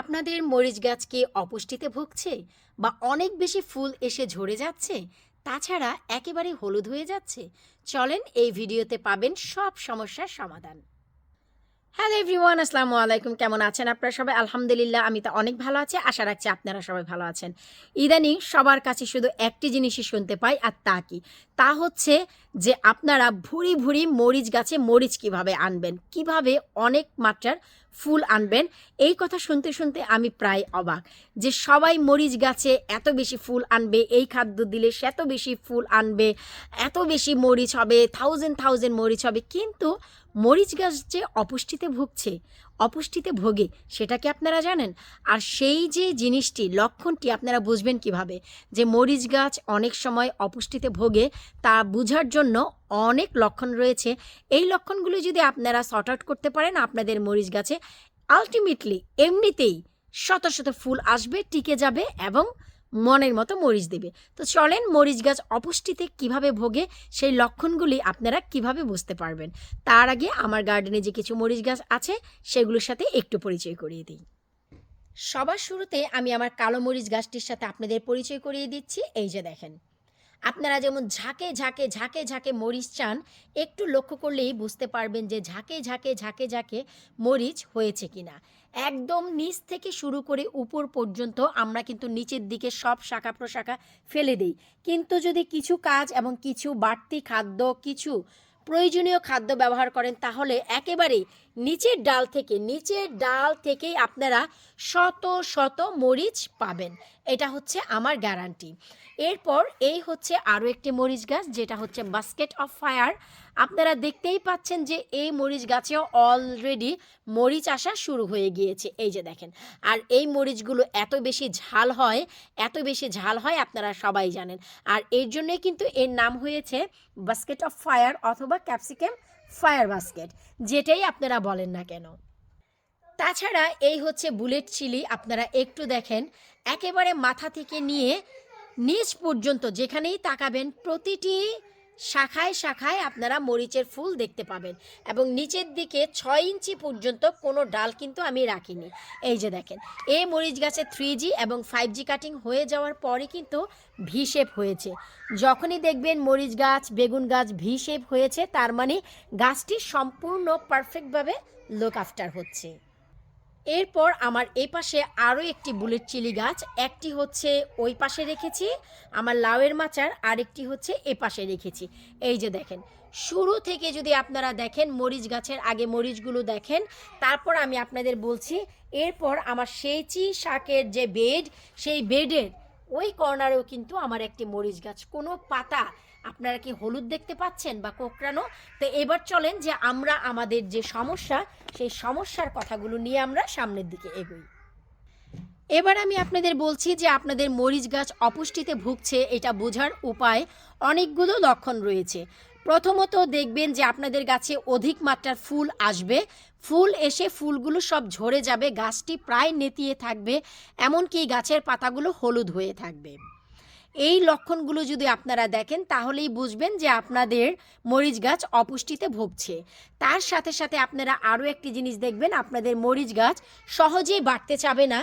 আপনাদের মরিচ গাছ কি অপুষ্টিতে ভুগছে বা অনেক বেশি ফুল এসে ঝরে যাচ্ছে? তাছাড়া একেবারে হলুদ হয়ে যাচ্ছে। চলেন এই ভিডিওতে পাবেন সব সমস্যার সমাধান। হ্যালো এভরিওয়ান, আসসালামু আলাইকুম। কেমন আছেন আপনারা সবাই? আলহামদুলিল্লাহ, আমি তো অনেক ভালো আছি। আশা রাখছি আপনারা সবাই ভালো আছেন। ইদানিং সবার কাছে শুধু একটি জিনিসই শুনতে পাই, আর তা কি? তা হচ্ছে যে আপনারা ভুরি ভুরি মরিচ গাছে মরিচ কীভাবে আনবেন? কীভাবে অনেক মাত্রার ফুল আনবেন। এই কথা শুনতে শুনতে আমি প্রায় অবাক যে সবাই মরিচ গাছে এত বেশি ফুল আনবে, এই খাদ্য দিলে সে এত বেশি ফুল আনবে, এত বেশি মরিচ হবে থাউজেন্ড থাউজেন্ড মরিচ হবে। কিন্তু মরিচ গাছ যে অপুষ্টিতে ভুগছে অপুষ্টিতে ভোগে, সেটা কি আপনারা জানেন? আর সেই যে জিনিসটি, লক্ষণটি আপনারা বুঝবেন কীভাবে? যে মরিচ গাছ অনেক সময় অপুষ্টিতে ভোগে, তা বুঝার জন্য অনেক লক্ষণ রয়েছে। এই লক্ষণগুলো যদি আপনারা সর্ট আউট করতে পারেন আপনাদের মরিচ গাছে আলটিমেটলি এমনিতেই শত শত ফুল আসবে, টিকে যাবে এবং মনের মতো মরিচ দেবে। তো চলেন মরিচ গাছ অপুষ্টিতে কীভাবে ভোগে সেই লক্ষণগুলি আপনারা কীভাবে বুঝতে পারবেন? তার আগে আমার গার্ডেনে যে কিছু মরিচ গাছ আছে, সেগুলোর সাথে একটু পরিচয় করিয়ে দিই। সবার শুরুতে আমি আমার কালো মরিচ গাছটির সাথে আপনাদের পরিচয় করিয়ে দিচ্ছি। এই যে দেখেন। আপনারা যেমন ঝাঁকে ঝাঁকে ঝাঁকে ঝাঁকে মরিচ চান, একটু লক্ষ্য করলেই বুঝতে পারবেন যে ঝাঁকে ঝাঁকে ঝাঁকে ঝাঁকে মরিচ হয়েছে কিনা। একদম নিচ থেকে শুরু করে উপর পর্যন্ত আমরা কিন্তু নিচের দিকে সব শাখা প্রশাখা ফেলে দিই। কিন্তু যদি কিছু কাজ এবং কিছু বাড়তি খাদ্য, কিছু প্রয়োজনীয় খাদ্য ব্যবহার করেন, তাহলে একেবারেই নিচের ডাল থেকে, নিচের ডাল থেকেই আপনারা শত শত মরিচ পাবেন। এটা হচ্ছে আমার গ্যারান্টি এরপর এই হচ্ছে আরও একটি মরিচ গাছ, যেটা হচ্ছে বাস্কেট অফ ফায়ার আপনারা দেখতেই পাচ্ছেন যে এই মরিচ গাছেও অলরেডি মরিচ আসা শুরু হয়ে গিয়েছে। এই যে দেখেন, আর এই মরিচগুলো এত বেশি ঝাল হয়, এত বেশি ঝাল হয় আপনারা সবাই জানেন। আর এর জন্যই কিন্তু এর নাম হয়েছে বাস্কেট অফ ফায়ার অথবা ক্যাপসিকাম ফায়ার বাস্কেট, যেটাই আপনারা বলেন না কেন। তাছাড়া এই হচ্ছে বুলেট চিলি, আপনারা একটু দেখেন, একেবারে মাথা থেকে নিয়ে নিচ পর্যন্ত যেখানেই তাকাবেন, প্রতিটি শাখায় শাখায় আপনারা মরিচের ফুল দেখতে পাবেন এবং নিচের দিকে ছয় ইঞ্চি পর্যন্ত কোনো ডাল কিন্তু আমি রাখিনি। এই যে দেখেন, এই মরিচ গাছে থ্রি জি এবং ফাইভ জি কাটিং হয়ে যাওয়ার পরে কিন্তু ভি শেপ হয়েছে। যখনই দেখবেন মরিচ গাছ, বেগুন গাছ ভি শেপ হয়েছে, তার মানে গাছটি সম্পূর্ণ পারফেক্টভাবে লুক আফটার হচ্ছে। এরপর আমার এই পাশে আরও একটি বুলেট চিলি গাছ, একটি হচ্ছে ওই পাশে রেখেছি, আমার লাউয়ের মাচার আরেকটি হচ্ছে এ পাশে রেখেছি। এই যে দেখেন, শুরু থেকে যদি আপনারা দেখেন, মরিচ গাছের আগে মরিচগুলো দেখেন, তারপর আমি আপনাদের বলছি, এরপর আমার সেচি শাকের যে বেড, সেই বেডের ওই কর্নারেও কিন্তু আমার একটি মরিচ গাছ। কোনো পাতা আপনারা কি হলুদ দেখতে পাচ্ছেন বা কোকড়ানো? তো এবার চলেন যে আমরা আমাদের যে সমস্যা, সেই সমস্যার কথাগুলো নিয়ে আমরা সামনের দিকে এগোই। এবার আমি আপনাদের বলছি যে আপনাদের মরিচ গাছ অপুষ্টিতে ভুগছে, এটা বোঝার উপায় অনেকগুলো লক্ষণ রয়েছে। প্রথমত দেখবেন যে আপনাদের গাছে অধিক মাত্রার ফুল আসবে। ফুল এসে ফুলগুলো সব ঝরে যাবে, গাছটি প্রায় নেতিয়ে থাকবে, এমনকি গাছের পাতাগুলো হলুদ হয়ে থাকবে। এই লক্ষণগুলো যদি আপনারা দেখেন, তাহলেই বুঝবেন যে আপনাদের মরিচ গাছ অপুষ্টিতে ভুগছে। তার সাথে সাথে আপনারা আরও একটি জিনিস দেখবেন, আপনাদের মরিচ গাছ সহজেই বাড়তে চাবে না।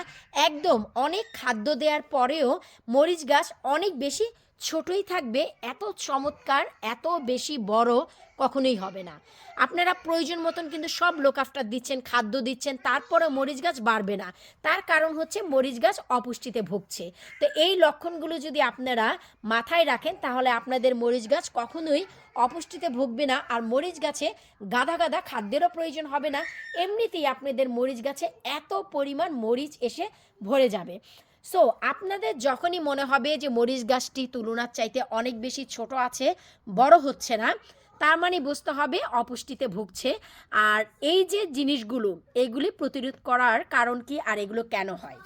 একদম অনেক খাদ্য দেওয়ার পরেও মরিচ গাছ অনেক বেশি ছোটই থাকবে, এত চমৎকার, এত বেশি বড় কখনোই হবে না। আপনারা প্রয়োজন মতন কিন্তু সব লোক আফটার দিচ্ছেন, খাদ্য দিচ্ছেন, তারপরেও মরিচ গাছ বাড়বে না। তার কারণ হচ্ছে মরিচ গাছ অপুষ্টিতে ভুগছে। তো এই লক্ষণগুলো যদি আপনারা মাথায় রাখেন, তাহলে আপনাদের মরিচ গাছ কখনোই অপুষ্টিতে ভুগবে না আর মরিচ গাছে গাদা গাদা খাদ্যেরও প্রয়োজন হবে না। এমনিতেই আপনাদের মরিচ গাছে এত পরিমাণ মরিচ এসে ভরে যাবে। সো আপনাদের যখনই মনে হবে যে মরিচ গাছটি তুলনার চাইতে অনেক বেশি ছোট আছে, বড় হচ্ছে না, তার মানে বুঝতে হবে অপুষ্টিতে ভুগছে। আর এই যে জিনিসগুলো, এগুলি প্রতিরোধ করার কারণ কি আর এগুলো কেন হয়?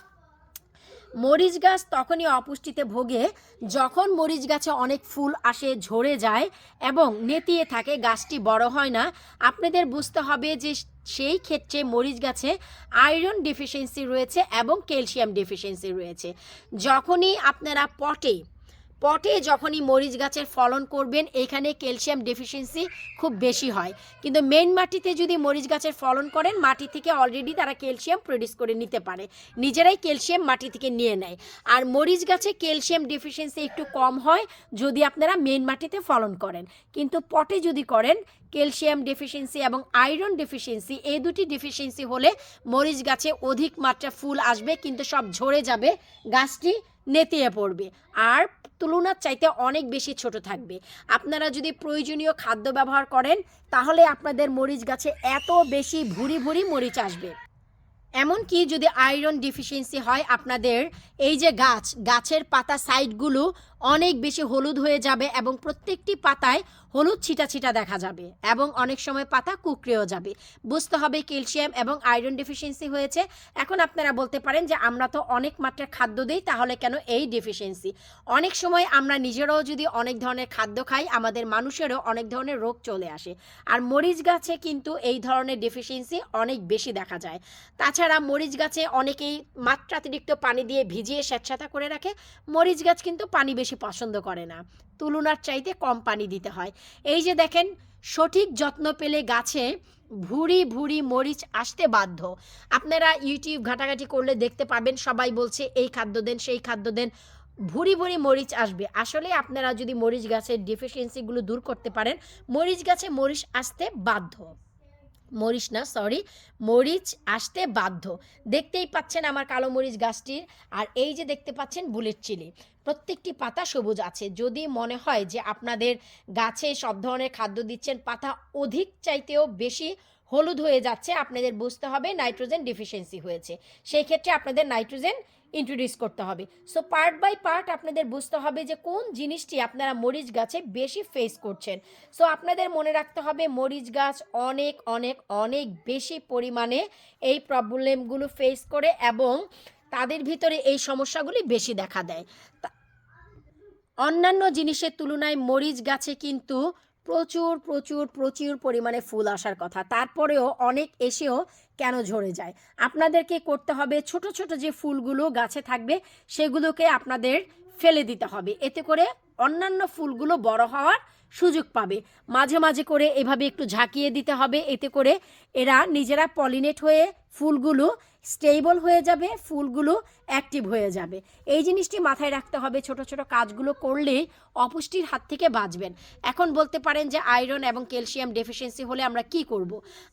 মরিচ গাছ তখনই অপুষ্টিতে ভোগে যখন মরিচ গাছে অনেক ফুল আসে, ঝরে যায় এবং নেতিয়ে থাকে, গাছটি বড় হয় না। আপনাদের বুঝতে হবে যে সেই ক্ষেত্রে মরিচ গাছে আয়রন ডেফিসিয়েন্সি রয়েছে এবং ক্যালসিয়াম ডেফিসিয়েন্সি রয়েছে। যখনই আপনারা পটে পটে যখনই মরিচ গাছের ফলন করবেন, এখানে ক্যালসিয়াম ডেফিসিয়েন্সি খুব বেশি হয়। কিন্তু মেন মাটিতে যদি মরিচ গাছের ফলন করেন, মাটি থেকে অলরেডি তারা ক্যালসিয়াম প্রডিউস করে নিতে পারে। নিজেরাই ক্যালসিয়াম মাটি থেকে নিয়ে নেয়। আর মরিচ গাছে ক্যালসিয়াম ডেফিসিয়েন্সি একটু কম হয় যদি আপনারা মেন মাটিতে ফলন করেন। কিন্তু পটে যদি করেন, ক্যালসিয়াম ডেফিসিয়েন্সি এবং আয়রন ডেফিসিয়েন্সি, এই দুটি ডেফিসিয়েন্সি হলে মরিচ গাছে অধিক মাত্রা ফুল আসবে, কিন্তু সব ঝরে যাবে, গাছটি নেতিয়ে পড়বে। আর তুলনার চাইতে অনেক বেশি ছোট থাকবে। আপনারা যদি প্রয়োজনীয় খাদ্য ব্যবহার করেন, তাহলে আপনাদের মরিচ গাছে এত বেশি ভুরি ভুরি মরিচ আসবে। এমনকি যদি আয়রন ডিফিসিয়েন্সি হয় আপনাদের, এই যে গাছ, গাছের পাতা সাইডগুলো অনেক বেশি হলুদ হয়ে যাবে এবং প্রত্যেকটি পাতায় হলুদ ছিটা ছিটা দেখা যাবে এবং অনেক সময় পাতা কুকড়েও যাবে। বুঝতে হবে ক্যালসিয়াম এবং আয়রন ডেফিসিয়েন্সি হয়েছে। এখন আপনারা বলতে পারেন যে আমরা তো অনেক মাত্রার খাদ্য দিই, তাহলে কেন এই ডেফিসিয়েন্সি? অনেক সময় আমরা নিজেরাও যদি অনেক ধরনের খাদ্য খাই, আমাদের মানুষেরও অনেক ধরনের রোগ চলে আসে। আর মরিচ গাছে কিন্তু এই ধরনের ডেফিসিয়েন্সি অনেক বেশি দেখা যায়। তাছাড়া মরিচ গাছে অনেকেই মাত্রাতিরিক্ত পানি দিয়ে ভিজিয়ে স্যাঁতস্যাঁতা করে রাখে। মরিচ গাছ কিন্তু পানি বেশি পছন্দ করে না। তুলনার চাইতে কম পানি দিতে হয়। এই যে দেখেন, সঠিক যত্ন পেলে গাছে ভুরি ভুরি মরিচ আসতে বাধ্য। আপনারা ইউটিউব ঘাটাঘাটি করলে দেখতে পাবেন, সবাই বলছে, এই খাদ্য দেন, সেই খাদ্য দেন। ভুরি ভুরি মরিচ আসবে। আসলে আপনারা যদি মরিচ গাছের ডিফিসিয়েন্সিগুলো দূর করতে পারেন, মরিচ গাছে মরিচ আসতে বাধ্য। মরিচ না সরি মরিচ আসতে বাধ্য। দেখতেই পাচ্ছেন আমার কালো মরিচ গাছটির, আর এই যে দেখতে পাচ্ছেন বুলেট চিলি। প্রত্যেকটি পাতা সবুজ আছে। যদি মনে হয় যে আপনাদের গাছে সব ধরনের খাদ্য দিচ্ছেন, পাতা অধিক চাইতেও বেশি হলুদ হয়ে যাচ্ছে, আপনাদের বুঝতে হবে নাইট্রোজেন ডিফিসিয়েন্সি হয়েছে। সেই ক্ষেত্রে আপনাদের নাইট্রোজেন ইন্ট্রোডিউস করতে হবে। সো পার্ট বাই পার্ট আপনাদের বুঝতে হবে যে কোন জিনিসটি আপনারা মরিচ গাছে বেশি ফেস করছেন। সো আপনাদের মনে রাখতে হবে মরিচ গাছ অনেক অনেক অনেক বেশি পরিমাণে এই প্রবলেমগুলো ফেস করে এবং তাদের ভিতরে এই সমস্যাগুলি বেশি দেখা দেয়। অন্যান্য জিনিসের তুলনায় মরিচ গাছে কিন্তু প্রচুর প্রচুর প্রচুর পরিমাণে ফুল আসার কথা। তারপরেও অনেক এসেও কেন ঝরে যায়? আপনাদেরকে করতে হবে ছোট ছোট যে ফুলগুলো গাছে থাকবে, সেগুলোকে আপনাদের ফেলে দিতে হবে। এতে করে অন্যান্য ফুলগুলো বড় হওয়ার সুযোগ পাবে। মাঝে মাঝে করে এভাবে একটু ঝাঁকিয়ে দিতে হবে। এতে করে এরা নিজেরা পলিনেট হয়ে ফুলগুলো স্টেবল হয়ে যাবে, ফুলগুলো অ্যাক্টিভ হয়ে যাবে। এই জিনিসটি মাথায় রাখতে হবে। ছোট ছোট কাজগুলো করলেই অপুষ্টির হাত থেকে বাঁচবেন। এখন বলতে পারেন যে আয়রন এবং ক্যালসিয়াম ডেফিসিয়েন্সি হলে আমরা কি করব।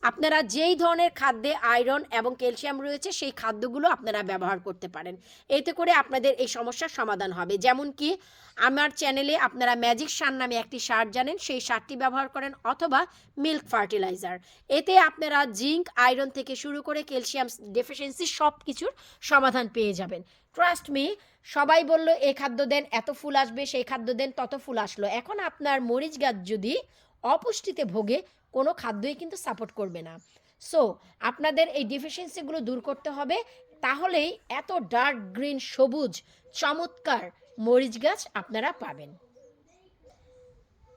আপনারা যেই ধরনের খাদ্যে আয়রন এবং ক্যালসিয়াম রয়েছে, সেই খাদ্যগুলো আপনারা ব্যবহার করতে পারেন। এতে করে আপনাদের এই সমস্যার সমাধান হবে। যেমন কি, আমার চ্যানেলে আপনারা ম্যাজিক সার নামে একটি সার জানেন, সেই সারটি ব্যবহার করেন অথবা মিল্ক ফার্টিলাইজার। এতে আপনারা জিঙ্ক, আয়রন থেকে শুরু করে ক্যালসিয়াম ডেফিসিয়েন্সি সব কিছুর সমাধান পেয়ে যাবেন। ট্রাস্ট মি সবাই বলল এই খাদ্য দেন, এত ফুল আসবে, সেই খাদ্য দেন, তত ফুল আসলো। এখন আপনার মরিচ গাছ যদি অপুষ্টিতে ভোগে, কোনো খাদ্যই কিন্তু সাপোর্ট করবে না। সো আপনাদের এই ডিফিসিয়েন্সিগুলো দূর করতে হবে। তাহলেই এত ডার্ক গ্রিন সবুজ, চমৎকার মরিচ গাছ আপনারা পাবেন।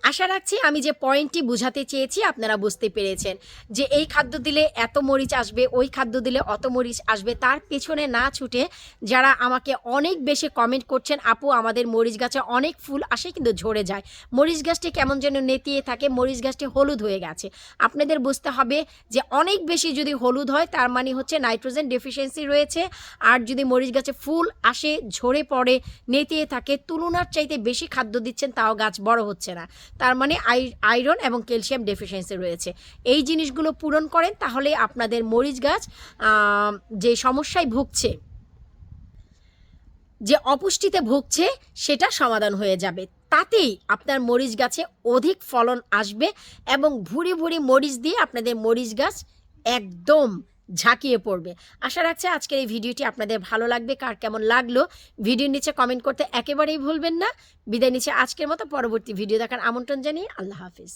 আশা রাখছি আমি যে পয়েন্টটি বোঝাতে চেয়েছি আপনারা বুঝতে পেরেছেন যে এই খাদ্য দিলে এত মরিচ আসবে, ওই খাদ্য দিলে অত মরিচ আসবে, তার পেছনে না ছুটে যারা আমাকে অনেক বেশি কমেন্ট করছেন, আপু, আমাদের মরিচ গাছে অনেক ফুল আসে কিন্তু ঝরে যায়। মরিচ গাছটি কেমন যেন নেতিয়ে থাকে, মরিচ গাছটি হলুদ হয়ে গেছে। আপনাদের বুঝতে হবে যে অনেক বেশি যদি হলুদ হয়, তার মানে হচ্ছে নাইট্রোজেন ডেফিসিয়েন্সি রয়েছে। আর যদি মরিচ গাছে ফুল আসে, ঝরে পড়ে, নেতিয়ে থাকে, তুলনার চাইতে বেশি খাদ্য দিচ্ছেন, তাও গাছ বড় হচ্ছে না। তার মানে আয়রন এবং ক্যালসিয়াম ডেফিসিয়েন্সি রয়েছে। এই জিনিসগুলো পূরণ করেন, তাহলে আপনাদের মরিচ গাছ যে সমস্যায় ভুগছে, যে অপুষ্টিতে ভুগছে, সেটা সমাধান হয়ে যাবে। তাতেই আপনার মরিচ গাছে অধিক ফলন আসবে এবং ভুরি ভুরি মরিচ দিয়ে আপনাদের মরিচ গাছ একদম ঝাঁকিয়ে পড়বে। আশা রাখছি আজকের এই ভিডিওটি আপনাদের ভালো লাগবে, কার কেমন লাগল। ভিডিওর নিচে কমেন্ট করতে একেবারেই ভুলবেন না। বিদায় নিচে আজকের মতো, পরবর্তী ভিডিও দেখার আমন্ত্রণ জানিয়ে আল্লাহ হাফিজ।